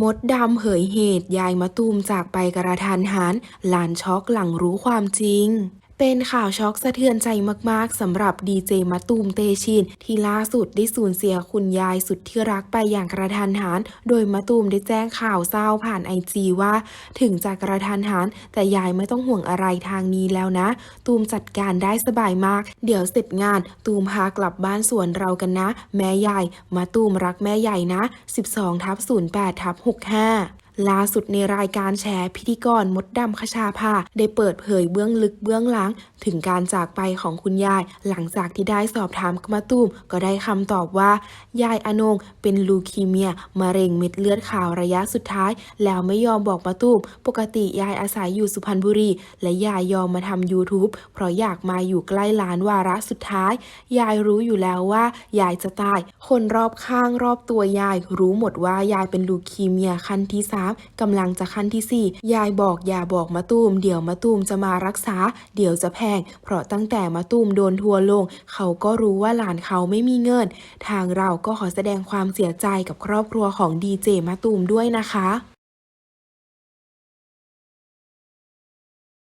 มดดำเผยเหตุยายมะตูมจากไปกระทันหันหลานช็อกหลังรู้ความจริง เป็นข่าวช็อกสะเทือนใจมากๆสำหรับดีเจมะตูมเตชิน ที่ล่าสุดได้สูญเสียคุณยายสุดที่รักไปอย่างกระทันหัน โดยมะตูมได้แจ้งข่าวเศร้าผ่านไอจีว่า ถึงจะกระทันหัน แต่ยายไม่ต้องห่วงอะไรทางนี้แล้วนะ ตูมจัดการได้สบายมาก เดี๋ยวเสร็จงาน ตูมพากลับบ้านสวนเรากันนะ แม่ใหญ่มาตูมรักแม่ใหญ่นะ 12ทับ08ทับ65 ล่าสุดในรายการแชร์พิธีกรมดดำคชาภาได้เปิดเผยเบื้องลึกเบื้องหลัง ถึงการจากไปของคุณยาย หลังจากที่ได้สอบถามกมาตูมก็ได้คำตอบว่า ยายอนงเป็นลูคีเมียมะเร็งเม็ดเลือดขาวระยะสุดท้าย แล้วไม่ยอมบอกมาตูมปกติยายอาศัยอยู่สุพรรณบุรี และยายยอมมาทำ YouTube เพราะอยากมาอยู่ใกล้หลานวาระสุดท้าย ยายรู้อยู่แล้วว่า ยายจะตาย คนรอบข้างรอบตัวยาย รู้หมดว่ายายเป็นลูคีเมียขั้นที่สามกำลังจะขั้นที่สี่ยายบอกอย่าบอกมาตูม เดี๋ยวมาตูมจะมารักษา เดี๋ยวจะแพง เพราะตั้งแต่มาตูมโดนทัวร์ลง เขาก็รู้ว่าหลานเขาไม่มีเงิน ทางเราก็ขอแสดงความเสียใจกับครอบครัวของดีเจมาตูมด้วยนะคะ